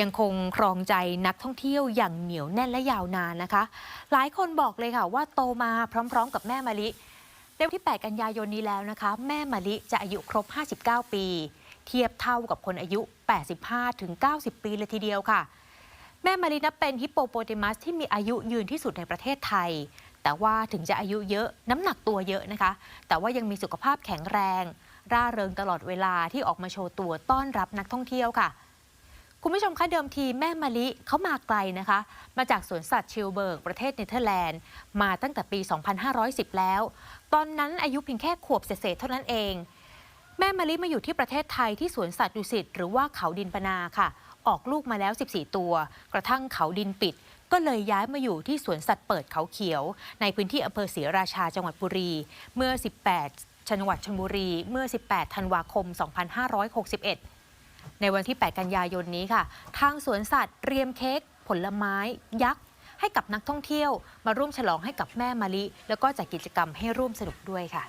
ยังคงครองใจนักท่องเที่ยวอย่างเหนียวแน่นและยาวนานนะคะ หลายคนบอกเลยค่ะว่าโตมาพร้อม ๆ กับแม่มะลิในวันที่ 8 กันยายนนี้แล้วนะคะ แม่มะลิจะอายุครบ 59 ปี เทียบเท่ากับคนอายุ 85 ถึง 90 ปีเลยทีเดียวค่ะ แม่มะลินับเป็นฮิปโปโปเตมัสที่มีอายุยืนที่สุดในประเทศไทย แต่ว่าถึงจะอายุเยอะน้ำหนักตัวเยอะนะคะ แต่ว่ายังมีสุขภาพแข็งแรง ร่าเริงตลอดเวลาที่ออกมาโชว์ตัวต้อนรับนักท่องเที่ยวค่ะ คุณผู้ชมคะเดิมทีแม่มะลิเขามาไกลนะคะ มาจากสวนสัตว์ชิลเบิร์กประเทศเนเธอร์แลนด์ มาตั้งแต่ปี 2510 แล้ว ตอนนั้นอายุเพียงแค่ขวบเศษเท่านั้นเอง แม่มะลิมาอยู่ที่ประเทศไทยที่สวนสัตว์ดุสิตหรือว่าเขาดินปนาค่ะ ออกลูกมาแล้ว 14 ตัว กระทั่งเขาดินปิด ก็เลยย้ายมาอยู่ที่สวนสัตว์เปิดเขาเขียว ในพื้นที่อำเภอศรีราชาจังหวัดบุรีเมื่อ 18จังหวัดชลบุรีเมื่อ 18 ธันวาคม 2561 ในวันที่ 8 กันยายนนี้ค่ะ ทางสวนสัตว์เตรียมเค้กผลไม้ ยักษ์ ให้กับนักท่องเที่ยว มาร่วมฉลองให้กับแม่มะลิ แล้วก็จัดกิจกรรมให้ร่วมสนุกด้วยค่ะ